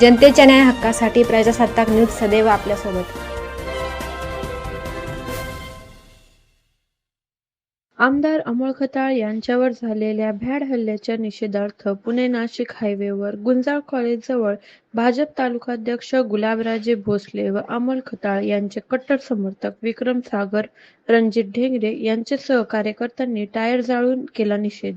जनतेच्या न्याय हक्कासाठी प्रजासत्ताक न्यूज सदैव आपल्यासोबत. आमदार अमोल खताळ यांच्यावर झालेल्या भ्याड हल्ल्याच्या निषेधार्थ पुणे नाशिक हायवेवर गुंजाळ कॉलेज जवळ भाजप तालुकाध्यक्ष गुलाबराजे भोसले व अमोल खताळ यांचे कट्टर समर्थक विक्रम सागर रणजित ढेंगरे यांचे कार्यकर्त्यांनी टायर जाळून केला निषेध.